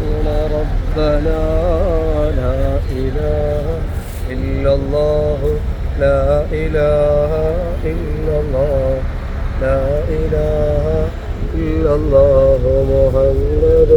ربنا لا إله إلا الله لا إله إلا الله لا إله إلا الله محمد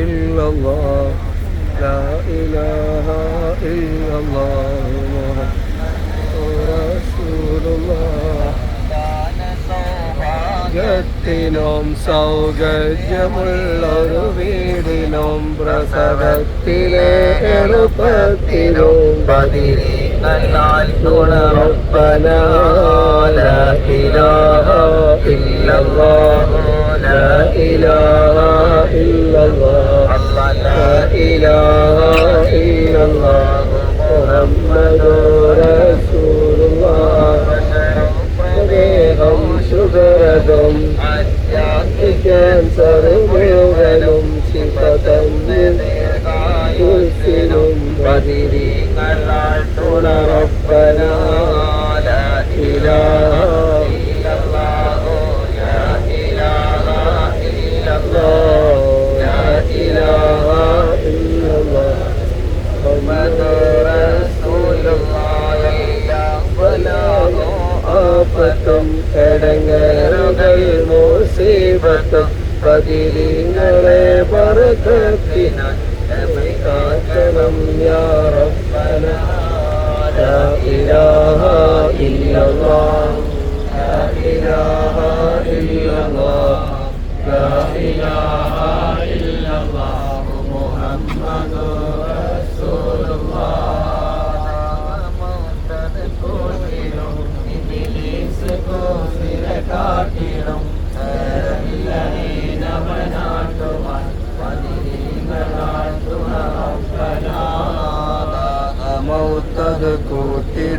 ഇല്ലല്ലാഹ്. ലാ ഇലാഹ الله رسول الله ത്തിനും സൗകര്യമുള്ളൊരു വീടിനും പ്രസവത്തിലെ എളുപ്പത്തിനും പതിരെ തുണറപ്പന ഇലാഹ ഇല്ലല്ലാഹ്. ഇലാഹ ലാ ഇലാഹ ഇല്ലല്ലാഹ് മുഹമ്മദുർ റസൂലുള്ളാഹ് സ്നേഹം ശുഭരകം ക്യാൻസർ മുഴുവനും ശിവതന്നും പതിരിങ്ങളാൽ ബലാഗോ ആപത്തും എടങ്ങേറുകൾ മുസീബത്തും പതിരിങ്ങളെ ലാ ഇലാഹ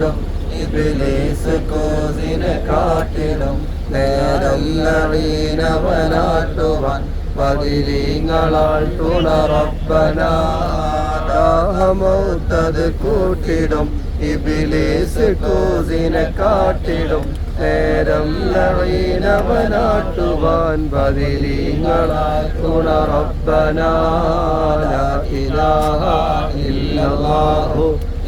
കൂട്ടിടും. ഇബിലീസ് കോസിനെ കാട്ടിടും. നേരല്ലറീനവനാട്ടുവാൻ പതിരീങ്ങളാൾ തുണറപ്പനാമൗത്തത് കൂട്ടിടും. ഇബിലീസ് കോസിനെ കാട്ടിടും. നേരം നവീനവനാട്ടുവാൻ ഇലാഹ തുണറപ്പനാ